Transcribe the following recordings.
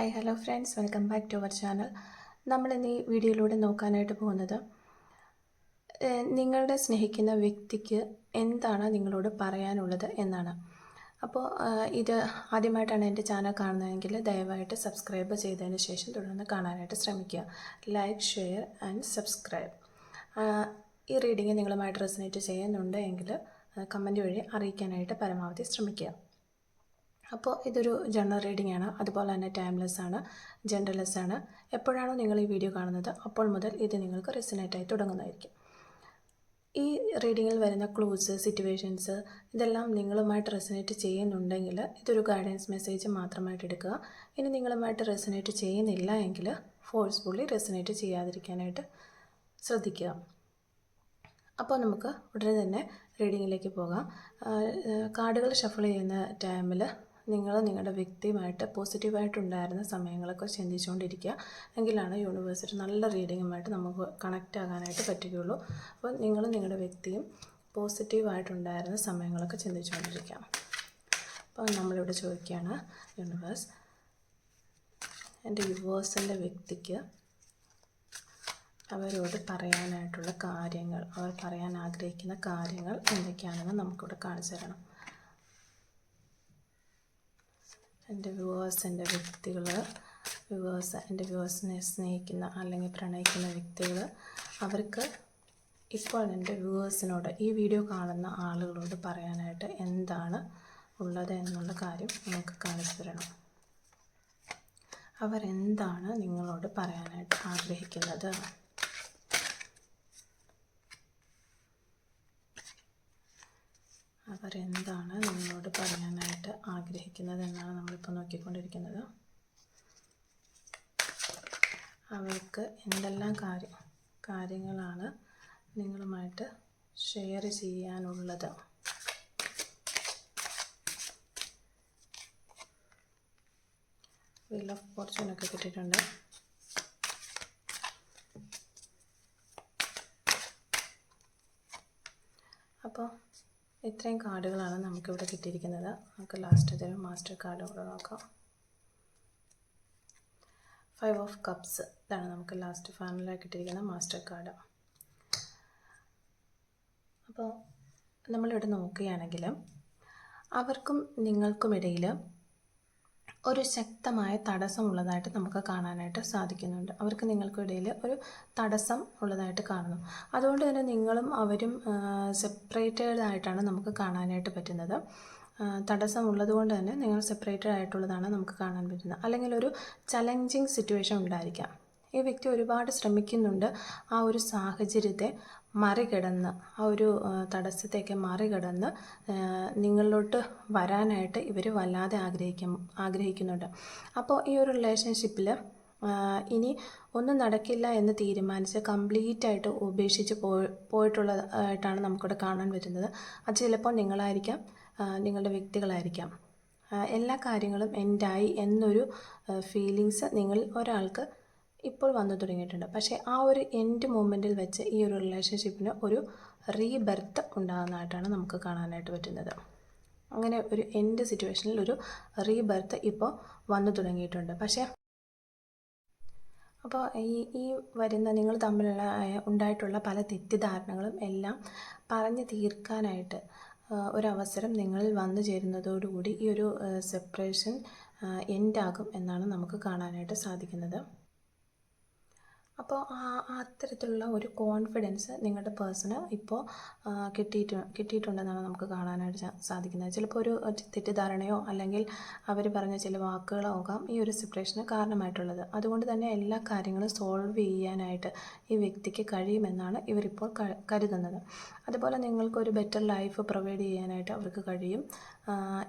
Hi hello friends welcome back to our channel നമ്മൾ ഇന്ന് ഈ വീഡിയോയിലൂടെ നോക്കാനായിട്ട് പോകുന്നത് നിങ്ങളുടെ സ്നേഹിക്കുന്ന വ്യക്തിക്ക് എന്താണ് നിങ്ങളോട് പറയാനുള്ളത് എന്നാണ്. അപ്പോൾ ഇത് ആദ്യമായിട്ടാണ് എന്റെ ചാനൽ കാണുന്നതെങ്കിൽ ദയവായിട്ട് സബ്സ്ക്രൈബ് ചെയ്തതിന് ശേഷം തുടർന്ന് കാണാനായിട്ട് ശ്രമിക്കുക. ലൈക്ക് ഷെയർ ആൻഡ് സബ്സ്ക്രൈബ് ഈ റീഡിങ് നിങ്ങളുമായിട്ട് റെസിനേറ്റ് ചെയ്യുന്നുണ്ട് എങ്കിൽ കമന്റ് വഴി അറിയിക്കാനായിട്ട് പരമാവധി ശ്രമിക്കുക. അപ്പോൾ ഇതൊരു ജനറൽ റീഡിംഗ് ആണ്. അതുപോലെ തന്നെ ടൈംലെസ് ആണ് ജെൻഡർലെസ് ആണ്. എപ്പോഴാണോ നിങ്ങൾ ഈ വീഡിയോ കാണുന്നത് അപ്പോൾ മുതൽ ഇത് നിങ്ങൾക്ക് റെസിനേറ്റായി തുടങ്ങുന്നതായിരിക്കും. ഈ റീഡിങ്ങിൽ വരുന്ന ക്ലൂസ് സിറ്റുവേഷൻസ് ഇതെല്ലാം നിങ്ങളുമായിട്ട് റെസിനേറ്റ് ചെയ്യുന്നുണ്ടെങ്കിൽ ഇതൊരു ഗൈഡൻസ് മെസ്സേജ് മാത്രമായിട്ട് എടുക്കുക. ഇനി നിങ്ങളുമായിട്ട് റെസിനേറ്റ് ചെയ്യുന്നില്ല എങ്കിൽ ഫോഴ്സ്ഫുള്ളി റെസിനേറ്റ് ചെയ്യാതിരിക്കാനായിട്ട് ശ്രദ്ധിക്കുക. അപ്പോൾ നമുക്ക് ഉടനെ തന്നെ റീഡിങ്ങിലേക്ക് പോകാം. കാർഡുകൾ ഷഫിൾ ചെയ്യുന്ന ടൈമിൽ നിങ്ങൾ നിങ്ങളുടെ വ്യക്തിയുമായിട്ട് പോസിറ്റീവായിട്ടുണ്ടായിരുന്ന സമയങ്ങളൊക്കെ ചിന്തിച്ചുകൊണ്ടിരിക്കുക. എങ്കിലാണ് യൂണിവേഴ്സിറ്റി നല്ല റീഡിങ്ങുമായിട്ട് നമുക്ക് കണക്റ്റ് ആകാനായിട്ട് പറ്റുകയുള്ളൂ. അപ്പോൾ നിങ്ങൾ നിങ്ങളുടെ വ്യക്തിയും പോസിറ്റീവായിട്ടുണ്ടായിരുന്ന സമയങ്ങളൊക്കെ ചിന്തിച്ചുകൊണ്ടിരിക്കുക. അപ്പോൾ നമ്മളിവിടെ ചോദിക്കുകയാണ് യൂണിവേഴ്സ് എന്റെ യുവേഴ്സിന്റെ വ്യക്തിക്ക് അവരോട് പറയാനായിട്ടുള്ള കാര്യങ്ങൾ അവർ പറയാൻ ആഗ്രഹിക്കുന്ന കാര്യങ്ങൾ എന്തൊക്കെയാണെന്ന് നമുക്കിവിടെ കാണിച്ചു തരണം. എന്റെ വ്യൂവേഴ്സ് എന്റെ വ്യക്തികൾ വ്യൂവേഴ്സ് എന്റെ വ്യൂവേഴ്സിനെ സ്നേഹിക്കുന്ന അല്ലെങ്കിൽ പ്രണയിക്കുന്ന വ്യക്തികൾ അവർക്ക് ഇപ്പോൾ എന്റെ വ്യൂവേഴ്സിനോട് ഈ വീഡിയോ കാണുന്ന ആളുകളോട് പറയാനായിട്ട് എന്താണ് ഉള്ളത് എന്നുള്ള കാര്യം നിങ്ങൾക്ക് കാണിച്ചു തരണം. അവരെന്താണ് നിങ്ങളോട് പറയാനായിട്ട് ആഗ്രഹിക്കുന്നത്? അവരെന്താണ് നിങ്ങളോട് പറയാനായിട്ട് ആഗ്രഹിക്കുന്നത് എന്നാണ് നമ്മളിപ്പോൾ നോക്കിക്കൊണ്ടിരിക്കുന്നത്. അവർക്ക് എന്തെല്ലാം കാര്യം കാര്യങ്ങളാണ് നിങ്ങളുമായിട്ട് ഷെയർ ചെയ്യാനുള്ളത്? വീൽ ഓഫ് ഫോർച്യൂണൊക്കെ കിട്ടിയിട്ടുണ്ട് അപ്പോൾ ഇത്രയും കാർഡുകളാണ് നമുക്കിവിടെ കിട്ടിയിരിക്കുന്നത്. നമുക്ക് ലാസ്റ്റ് ഇതൊരു മാസ്റ്റർ കാർഡ് കൂടെ നോക്കാം. ഫൈവ് ഓഫ് കപ്സ് ഇതാണ് നമുക്ക് ലാസ്റ്റ് ഫൈനലായി കിട്ടിയിരിക്കുന്ന മാസ്റ്റർ കാർഡ് അപ്പോൾ നമ്മളിവിടെ നോക്കുകയാണെങ്കിൽ അവർക്കും നിങ്ങൾക്കുമിടയിൽ ഒരു ശക്തമായ തടസ്സമുള്ളതായിട്ട് നമുക്ക് കാണാനായിട്ട് സാധിക്കുന്നുണ്ട്. അവർക്ക് നിങ്ങൾക്കിടയിൽ ഒരു തടസ്സം ഉള്ളതായിട്ട് കാണുന്നു. അതുകൊണ്ട് തന്നെ നിങ്ങളും അവരും സെപ്പറേറ്റഡ് ആയിട്ടാണ് നമുക്ക് കാണാനായിട്ട് പറ്റുന്നത്. തടസ്സം ഉള്ളതുകൊണ്ട് തന്നെ നിങ്ങൾ സെപ്പറേറ്റഡ് ആയിട്ടുള്ളതാണ് നമുക്ക് കാണാൻ പറ്റുന്നത്. അല്ലെങ്കിൽ ഒരു ചലഞ്ചിങ് സിറ്റുവേഷൻ ഉണ്ടായിരിക്കാം. ഈ വ്യക്തി ഒരുപാട് ശ്രമിക്കുന്നുണ്ട് ആ ഒരു സാഹചര്യത്തെ മറികടന്ന് ആ ഒരു തടസ്സത്തെയൊക്കെ മറികടന്ന് നിങ്ങളിലോട്ട് വരാനായിട്ട് ഇവർ വല്ലാതെ ആഗ്രഹിക്കും ആഗ്രഹിക്കുന്നുണ്ട്. അപ്പോൾ ഈ ഒരു റിലേഷൻഷിപ്പിൽ ഇനി ഒന്നും നടക്കില്ല എന്ന് തീരുമാനിച്ച് കംപ്ലീറ്റ് ആയിട്ട് ഉപേക്ഷിച്ച് പോയി പോയിട്ടുള്ളതായിട്ടാണ് നമുക്കിവിടെ കാണാൻ പറ്റുന്നത്. അത് ചിലപ്പോൾ നിങ്ങളായിരിക്കാം നിങ്ങളുടെ വ്യക്തികളായിരിക്കാം. എല്ലാ കാര്യങ്ങളും എൻഡായി എന്നൊരു ഫീലിങ്സ് നിങ്ങൾ ഒരാൾക്ക് ഇപ്പോൾ വന്നു തുടങ്ങിയിട്ടുണ്ട്. പക്ഷേ ആ ഒരു എൻഡ് മൂമെന്റിൽ വെച്ച് ഈ ഒരു റിലേഷൻഷിപ്പിന് ഒരു റീബർത്ത് ഉണ്ടാകുന്നതായിട്ടാണ് നമുക്ക് കാണാനായിട്ട് പറ്റുന്നത്. അങ്ങനെ ഒരു എൻഡ് സിറ്റുവേഷനിൽ ഒരു റീബർത്ത് ഇപ്പോൾ വന്നു തുടങ്ങിയിട്ടുണ്ട്. പക്ഷേ അപ്പോൾ ഈ ഈ വരുന്ന നിങ്ങൾ തമ്മിലുള്ള ഉണ്ടായിട്ടുള്ള പല തെറ്റിദ്ധാരണകളും എല്ലാം പറഞ്ഞു തീർക്കാനായിട്ട് ഒരവസരം നിങ്ങളിൽ വന്നു ചേരുന്നതോടുകൂടി ഈ ഒരു സെപ്പറേഷൻ എൻഡാകും എന്നാണ് നമുക്ക് കാണാനായിട്ട് സാധിക്കുന്നത്. അപ്പോൾ ആ അത്തരത്തിലുള്ള ഒരു കോൺഫിഡൻസ് നിങ്ങളുടെ പേഴ്സണ് ഇപ്പോൾ കിട്ടിയിട്ട് കിട്ടിയിട്ടുണ്ടെന്നാണ് നമുക്ക് കാണാനായിട്ട് സാധിക്കുന്നത്. ചിലപ്പോൾ ഒരു തെറ്റിദ്ധാരണയോ അല്ലെങ്കിൽ അവർ പറഞ്ഞ ചില വാക്കുകളോ ആകാം ഈ ഒരു സെപ്പറേഷന് കാരണമായിട്ടുള്ളത്. അതുകൊണ്ട് തന്നെ എല്ലാ കാര്യങ്ങളും സോൾവ് ചെയ്യാനായിട്ട് ഈ വ്യക്തിക്ക് കഴിയുമെന്നാണ് ഇവരിപ്പോൾ കരുതുന്നത്. അതുപോലെ നിങ്ങൾക്കൊരു ബെറ്റർ ലൈഫ് പ്രൊവൈഡ് ചെയ്യാനായിട്ട് അവർക്ക് കഴിയും.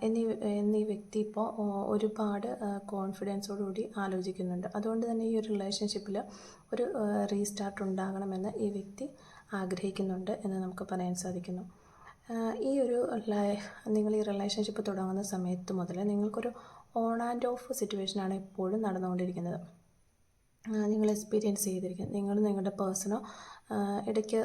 എന്നീ എന്നീ വ്യക്തി ഇപ്പോൾ ഒരുപാട് കോൺഫിഡൻസോടുകൂടി ആലോചിക്കുന്നുണ്ട്. അതുകൊണ്ട് തന്നെ ഈ ഒരു റിലേഷൻഷിപ്പിൽ ഒരു റീസ്റ്റാർട്ട് ഉണ്ടാകണമെന്ന് ഈ വ്യക്തി ആഗ്രഹിക്കുന്നുണ്ട് എന്ന് നമുക്ക് പറയാൻ സാധിക്കുന്നു. ഈ ഒരു നിങ്ങൾ ഈ റിലേഷൻഷിപ്പ് തുടങ്ങുന്ന സമയത്ത് മുതൽ നിങ്ങൾക്കൊരു ഓൺ ആൻഡ് ഓഫ് സിറ്റുവേഷനാണ് എപ്പോഴും നടന്നുകൊണ്ടിരിക്കുന്നത്. നിങ്ങൾ എക്സ്പീരിയൻസ് ചെയ്തിരിക്കും. നിങ്ങൾ നിങ്ങളുടെ പേഴ്സണോ ഇടയ്ക്ക്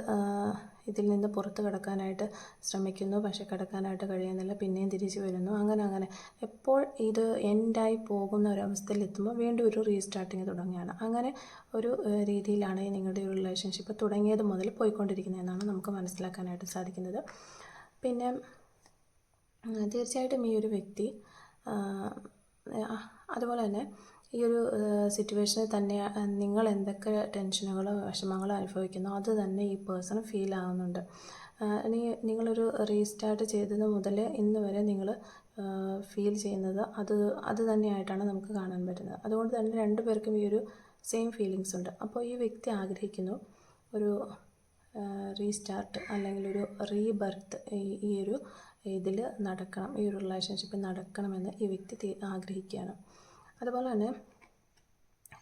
ഇതിൽ നിന്ന് പുറത്ത് കിടക്കാനായിട്ട് ശ്രമിക്കുന്നു. പക്ഷെ കിടക്കാനായിട്ട് കഴിയുന്നില്ല. പിന്നെയും തിരിച്ചു വരുന്നു. അങ്ങനെ അങ്ങനെ. എപ്പോൾ ഇത് എൻഡായി പോകുന്ന ഒരവസ്ഥയിൽ എത്തുമ്പോൾ വീണ്ടും ഒരു റീസ്റ്റാർട്ടിങ് തുടങ്ങുകയാണ്. അങ്ങനെ ഒരു രീതിയിലാണ് നിങ്ങളുടെ ഒരു റിലേഷൻഷിപ്പ് തുടങ്ങിയത് മുതൽ പോയിക്കൊണ്ടിരിക്കുന്നതെന്നാണ് നമുക്ക് മനസ്സിലാക്കാനായിട്ട് സാധിക്കുന്നത്. പിന്നെ തീർച്ചയായിട്ടും ഈ ഒരു വ്യക്തി അതുപോലെ തന്നെ ഈ ഒരു സിറ്റുവേഷനിൽ തന്നെ നിങ്ങൾ എന്തൊക്കെ ടെൻഷനുകളോ വിഷമങ്ങളോ അനുഭവിക്കുന്നു അത് തന്നെ ഈ പേഴ്സൺ ഫീൽ ആവുന്നുണ്ട്. നിങ്ങളൊരു റീസ്റ്റാർട്ട് ചെയ്തത് മുതൽ ഇന്ന് വരെ നിങ്ങൾ ഫീൽ ചെയ്യുന്നത് അത് അത് തന്നെയായിട്ടാണ് നമുക്ക് കാണാൻ പറ്റുന്നത്. അതുകൊണ്ട് തന്നെ രണ്ടു പേർക്കും ഈ ഒരു സെയിം ഫീലിങ്സ് ഉണ്ട്. അപ്പോൾ ഈ വ്യക്തി ആഗ്രഹിക്കുന്നു ഒരു റീസ്റ്റാർട്ട് അല്ലെങ്കിൽ ഒരു റീബർത്ത് ഈ ഒരു ഇതിൽ നടക്കണം ഈ ഒരു റിലേഷൻഷിപ്പ് നടക്കണമെന്ന് ഈ വ്യക്തി ആഗ്രഹിക്കുകയാണ്. അതുപോലെ തന്നെ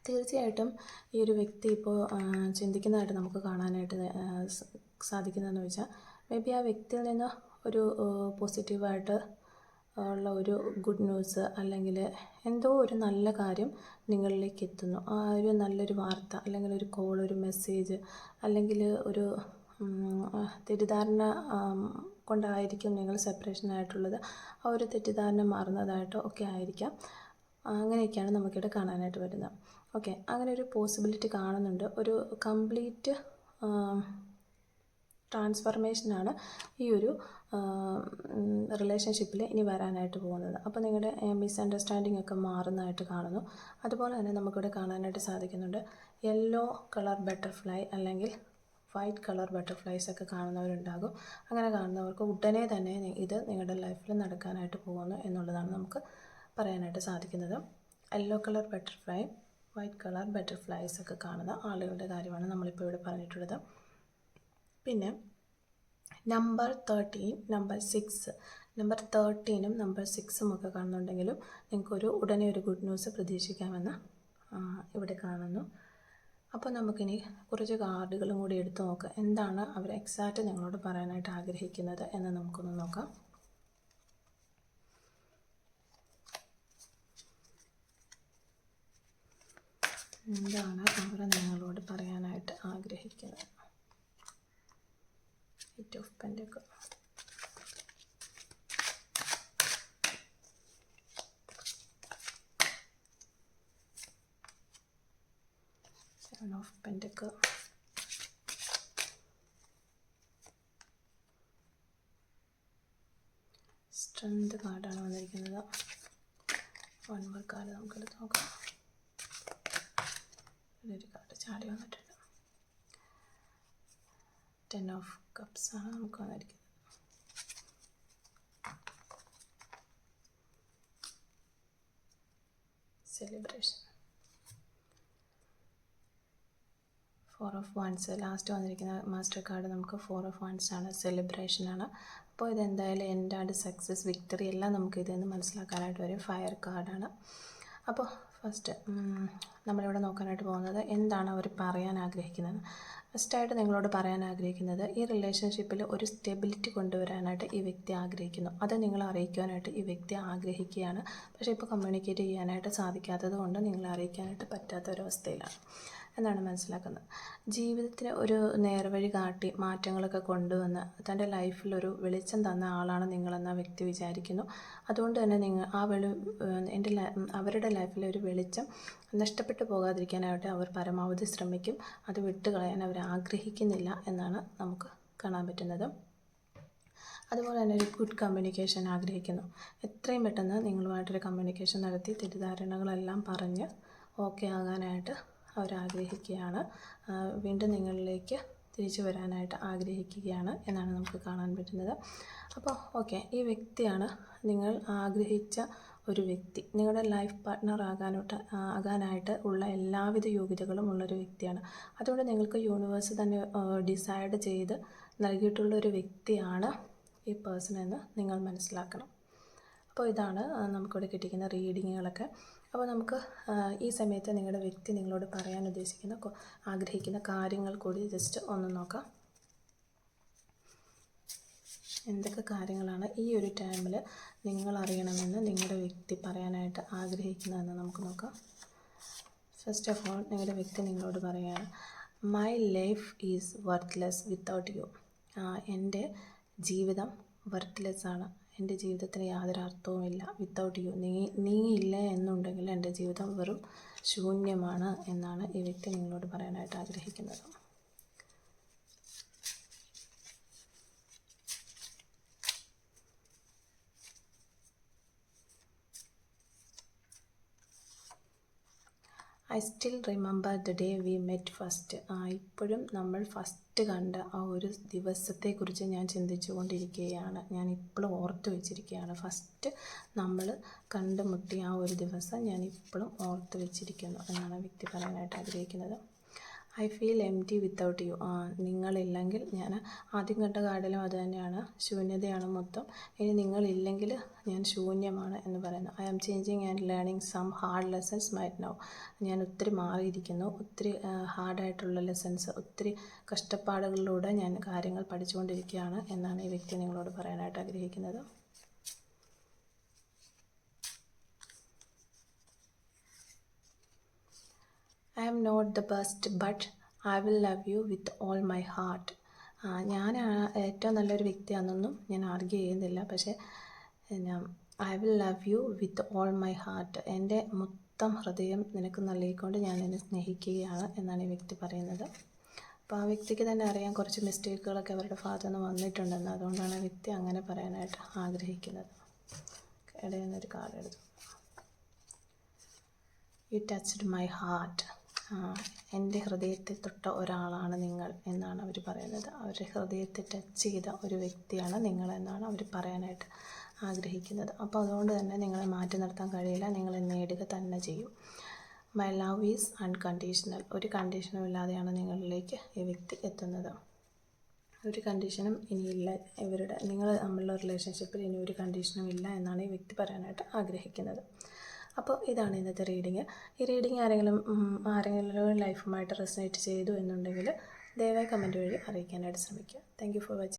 തീർച്ചയായിട്ടും ഈ ഒരു വ്യക്തി ഇപ്പോൾ ചിന്തിക്കുന്നതായിട്ട് നമുക്ക് കാണാനായിട്ട് സാധിക്കുന്നതെന്ന് വെച്ചാൽ മേ ബി ആ വ്യക്തിയിൽ നിന്ന് ഒരു പോസിറ്റീവായിട്ട് ഉള്ള ഒരു ഗുഡ് ന്യൂസ് അല്ലെങ്കിൽ എന്തോ ഒരു നല്ല കാര്യം നിങ്ങളിലേക്ക് എത്തുന്നു. ആ ഒരു നല്ലൊരു വാർത്ത അല്ലെങ്കിൽ ഒരു കോൾ ഒരു മെസ്സേജ് അല്ലെങ്കിൽ ഒരു തെറ്റിദ്ധാരണ കൊണ്ടായിരിക്കും നിങ്ങൾ സെപ്പറേഷനായിട്ടുള്ളത്. ആ ഒരു തെറ്റിദ്ധാരണ മാറുന്നതായിട്ടോ ഒക്കെ ആയിരിക്കാം. അങ്ങനെയൊക്കെയാണ് നമുക്കിവിടെ കാണാനായിട്ട് വരുന്നത്. ഓക്കെ അങ്ങനെ ഒരു പോസിബിലിറ്റി കാണുന്നുണ്ട്. ഒരു കംപ്ലീറ്റ് ട്രാൻസ്ഫർമേഷനാണ് ഈ ഒരു റിലേഷൻഷിപ്പിൽ ഇനി വരാനായിട്ട് പോകുന്നത്. അപ്പോൾ നിങ്ങളുടെ മിസ്അണ്ടർസ്റ്റാൻഡിംഗ് ഒക്കെ മാറുന്നതായിട്ട് കാണുന്നു. അതുപോലെ തന്നെ നമുക്കിവിടെ കാണാനായിട്ട് സാധിക്കുന്നുണ്ട്. യെല്ലോ കളർ ബട്ടർഫ്ലൈ അല്ലെങ്കിൽ വൈറ്റ് കളർ ബട്ടർഫ്ലൈസ് ഒക്കെ കാണുന്നവരുണ്ടാകും. അങ്ങനെ കാണുന്നവർക്ക് ഉടനെ തന്നെ ഇത് നിങ്ങളുടെ ലൈഫിൽ നടക്കാനായിട്ട് പോകുന്നു എന്നുള്ളതാണ് നമുക്ക് പറയാനായിട്ട് സാധിക്കുന്നത്. Yellow colour butterfly white colour butterflies ഒക്കെ കാണുന്ന ആളുകളുടെ കാര്യമാണ് നമ്മളിപ്പോൾ ഇവിടെ പറഞ്ഞിട്ടുള്ളത്. പിന്നെ number thirteen number six number തേർട്ടീനും number സിക്സും ഒക്കെ കാണുന്നുണ്ടെങ്കിലും നിങ്ങൾക്കൊരു ഉടനെ ഒരു ഗുഡ് ന്യൂസ് പ്രതീക്ഷിക്കാമെന്ന് ഇവിടെ കാണുന്നു. അപ്പോൾ നമുക്കിനി കുറച്ച് കാർഡുകളും കൂടി എടുത്ത് നോക്കാം. എന്താണ് അവർ എക്സാക്റ്റ് നിങ്ങളോട് പറയാനായിട്ട് ആഗ്രഹിക്കുന്നത് എന്ന് നമുക്കൊന്ന് നോക്കാം. എന്താണ് അവർ നിങ്ങളോട് പറയാനായിട്ട് ആഗ്രഹിക്കുന്നത്? Eight of pentacles seven of pentacles strength കാർഡാണ് വന്നിരിക്കുന്നത്. വൺ മോർ കാർഡ് നമുക്കെടുത്ത് നോക്കാം. ഇതൊരു കാർഡ് ചാടി വന്നിട്ടുണ്ട്. ടെൻ ഓഫ് കപ്സ് ആണ് നമുക്ക് വന്നിരിക്കുന്നത്. Celebration four of ones last വന്നിരിക്കുന്ന മാസ്റ്റർ കാർഡ് നമുക്ക് ഫോർ ഓഫ് വൺസ് ആണ്. സെലിബ്രേഷൻ ആണ്. അപ്പോൾ ഇതെന്തായാലും എന്റെ സക്സസ് വിക്ടറി എല്ലാം നമുക്ക് ഇതിൽ നിന്ന് മനസ്സിലാക്കാനായിട്ട് വരും ഫയർ കാർഡാണ് അപ്പോൾ ഫസ്റ്റ് നമ്മളിവിടെ നോക്കാനായിട്ട് പോകുന്നത് എന്താണ് അവർ പറയാൻ ആഗ്രഹിക്കുന്നത്. ഫസ്റ്റായിട്ട് നിങ്ങളോട് പറയാൻ ആഗ്രഹിക്കുന്നത് ഈ റിലേഷൻഷിപ്പിൽ ഒരു സ്റ്റെബിലിറ്റി കൊണ്ടുവരാനായിട്ട് ഈ വ്യക്തി ആഗ്രഹിക്കുന്നു. അത് നിങ്ങൾ അറിയിക്കാനായിട്ട് ഈ വ്യക്തി ആഗ്രഹിക്കുകയാണ്. പക്ഷേ ഇപ്പോൾ കമ്മ്യൂണിക്കേറ്റ് ചെയ്യാനായിട്ട് സാധിക്കാത്തത് കൊണ്ട് നിങ്ങളെ അറിയിക്കാനായിട്ട് പറ്റാത്ത ഒരവസ്ഥയിലാണ് എന്നാണ് മനസ്സിലാക്കുന്നത്. ജീവിതത്തിന് ഒരു നേർവഴി കാട്ടി മാറ്റങ്ങളൊക്കെ കൊണ്ടുവന്ന് തന്റെ ലൈഫിലൊരു വെളിച്ചം തന്ന ആളാണ് നിങ്ങളെന്ന വ്യക്തി വിചാരിക്കുന്നു. അതുകൊണ്ട് തന്നെ നിങ്ങൾ ആ വെളി എന്റെ അവരുടെ ലൈഫിലെ ഒരു വെളിച്ചം നഷ്ടപ്പെട്ടു പോകാതിരിക്കാനായിട്ട് അവർ പരമാവധി ശ്രമിക്കും. അത് വിട്ടുകളയാൻ അവർ ആഗ്രഹിക്കുന്നില്ല എന്നാണ് നമുക്ക് കാണാൻ പറ്റുന്നത്. അതുപോലെ തന്നെ ഒരു ഗുഡ് കമ്മ്യൂണിക്കേഷൻ ആഗ്രഹിക്കുന്നു. എത്രയും പെട്ടെന്ന് നിങ്ങളുമായിട്ടൊരു കമ്മ്യൂണിക്കേഷൻ നടത്തി തെറ്റിദ്ധാരണകളെല്ലാം പറഞ്ഞ് ഓക്കെ ആകാനായിട്ട് അവർ ആഗ്രഹിക്കുകയാണ് വീണ്ടും നിങ്ങളിലേക്ക് തിരിച്ചു വരാനായിട്ട് ആഗ്രഹിക്കുകയാണ് എന്നാണ് നമുക്ക് കാണാൻ പറ്റുന്നത്. അപ്പോൾ ഓക്കെ ഈ വ്യക്തിയാണ് നിങ്ങൾ ആഗ്രഹിച്ച ഒരു വ്യക്തി. നിങ്ങളുടെ ലൈഫ് പാർട്ട്ണർ ആകാനോട്ട് ആകാനായിട്ട് ഉള്ള എല്ലാവിധ യോഗ്യതകളും ഉള്ളൊരു വ്യക്തിയാണ്. അതുകൊണ്ട് നിങ്ങൾക്ക് യൂണിവേഴ്സ് തന്നെ ഡിസൈഡ് ചെയ്ത് നൽകിയിട്ടുള്ള ഒരു വ്യക്തിയാണ് ഈ പേഴ്സൺ എന്ന് നിങ്ങൾ മനസ്സിലാക്കണം. അപ്പോൾ ഇതാണ് നമുക്കിവിടെ കിട്ടിയിരിക്കുന്ന റീഡിങ്ങുകളൊക്കെ. അപ്പോൾ നമുക്ക് ഈ സമയത്ത് നിങ്ങളുടെ വ്യക്തി നിങ്ങളോട് പറയാൻ ഉദ്ദേശിക്കുന്ന ആഗ്രഹിക്കുന്ന കാര്യങ്ങൾ കൂടി ജസ്റ്റ് ഒന്ന് നോക്കാം. എന്തൊക്കെ കാര്യങ്ങളാണ് ഈ ഒരു ടൈമിൽ നിങ്ങൾ അറിയണമെന്ന് നിങ്ങളുടെ വ്യക്തി പറയാനായിട്ട് ആഗ്രഹിക്കുന്നതെന്ന് നമുക്ക് നോക്കാം. ഫസ്റ്റ് ഓഫ് ഓൾ നിങ്ങളുടെ വ്യക്തി നിങ്ങളോട് പറയുകയാണ് my life is worthless without you എന്റെ ജീവിതം വർത്ത്ലെസ് ആണ്. എന്റെ ജീവിതത്തിന് യാതൊരു അർത്ഥവുമില്ല വിത്തൗട്ട് യു നീ നീ ഇല്ല എന്നുണ്ടെങ്കിൽ എന്റെ ജീവിതം വെറും ശൂന്യമാണ് എന്നാണ് ഈ വ്യക്തി നിങ്ങളോട് പറയാനായിട്ട് ആഗ്രഹിക്കുന്നത്. I still remember the day we met first ആ ഇപ്പോഴും നമ്മൾ ഫസ്റ്റ് കണ്ട ആ ഒരു ദിവസത്തെക്കുറിച്ച് ഞാൻ ചിന്തിച്ചു കൊണ്ടിരിക്കുകയാണ് ഞാൻ ഇപ്പോഴും ഓർത്ത് വെച്ചിരിക്കുകയാണ്. ഫസ്റ്റ് നമ്മൾ കണ്ടുമുട്ടിയ ആ ഒരു ദിവസം ഞാൻ ഇപ്പോഴും ഓർത്ത് വെച്ചിരിക്കുന്നു എന്നാണ് വ്യക്തി പറയാനായിട്ട് ആഗ്രഹിക്കുന്നത്. I feel empty without you നിങ്ങളില്ലെങ്കിൽ ഞാൻ ആദ്യം കണ്ട കാർഡിലും അത് തന്നെയാണ്. ശൂന്യതയാണ് മൊത്തം. ഇനി നിങ്ങളില്ലെങ്കിൽ ഞാൻ ശൂന്യമാണ് എന്ന് പറയുന്നു. I am changing and learning some hard lessons might now ഞാൻ ഒത്തിരി മാറിയിരിക്കുന്നു. ഒത്തിരി ഹാർഡായിട്ടുള്ള ലെസൺസ് ഒത്തിരി കഷ്ടപ്പാടുകളിലൂടെ ഞാൻ കാര്യങ്ങൾ പഠിച്ചുകൊണ്ടിരിക്കുകയാണ് എന്നാണ് ഈ വ്യക്തി നിങ്ങളോട് പറയാനായിട്ട് ആഗ്രഹിക്കുന്നത്. I'm not the best but I will love you with all my heart ഞാൻ ഏറ്റവും നല്ലൊരു വ്യക്തിയാണെന്നൊന്നും ഞാൻ ആർഗ്യ ചെയ്യുന്നില്ല. പക്ഷേ ഞാൻ I will love you with all my heart എന്റെ മൊത്തം ഹൃദയം നിനക്ക് നൽകിക്കൊണ്ട് ഞാൻ എന്നെ സ്നേഹിക്കുകയാണ് എന്നാണ് ഈ വ്യക്തി പറയുന്നത്. അപ്പോൾ ആ വ്യക്തിക്ക് തന്നെ അറിയാം കുറച്ച് മിസ്റ്റേക്കുകളൊക്കെ അവരുടെ ഭാഗത്തു നിന്ന് വന്നിട്ടുണ്ടെന്ന്. അതുകൊണ്ടാണ് ആ വ്യക്തി അങ്ങനെ പറയാനായിട്ട് ആഗ്രഹിക്കുന്നത്. ഇടയിൽ നിന്നൊരു കാർഡ് എടുത്തു. യു ടച്ച്ഡ് മൈ ഹാർട്ട് എന്റെ ഹൃദയത്തെ തൊട്ട ഒരാളാണ് നിങ്ങൾ എന്നാണ് അവർ പറയുന്നത്. അവരുടെ ഹൃദയത്തെ ടച്ച് ചെയ്ത ഒരു വ്യക്തിയാണ് നിങ്ങൾ എന്നാണ് അവർ പറയാനായിട്ട് ആഗ്രഹിക്കുന്നത്. അപ്പോൾ അതുകൊണ്ട് തന്നെ നിങ്ങളെ മാറ്റി നിർത്താൻ കഴിയില്ല. നിങ്ങളെ നേടുക തന്നെ ചെയ്യും. മൈ ലവ് ഈസ് അൺകണ്ടീഷണൽ ഒരു കണ്ടീഷനും ഇല്ലാതെയാണ് നിങ്ങളിലേക്ക് ഈ വ്യക്തി എത്തുന്നത്. ഒരു കണ്ടീഷനും ഇനിയില്ല ഇവരുടെ നിങ്ങൾ തമ്മിലുള്ള റിലേഷൻഷിപ്പിൽ ഇനി ഒരു കണ്ടീഷനും ഇല്ല എന്നാണ് ഈ വ്യക്തി പറയാനായിട്ട് ആഗ്രഹിക്കുന്നത്. അപ്പോൾ ഇതാണ് ഇന്നത്തെ റീഡിങ് ഈ റീഡിങ് ആരെങ്കിലും ആരെങ്കിലും ലൈഫുമായിട്ട് റെസനേറ്റ് ചെയ്തു എന്നുണ്ടെങ്കിൽ ദയവായി കമന്റ് വഴി അറിയിക്കാനായിട്ട് ശ്രമിക്കുക. Thank for watching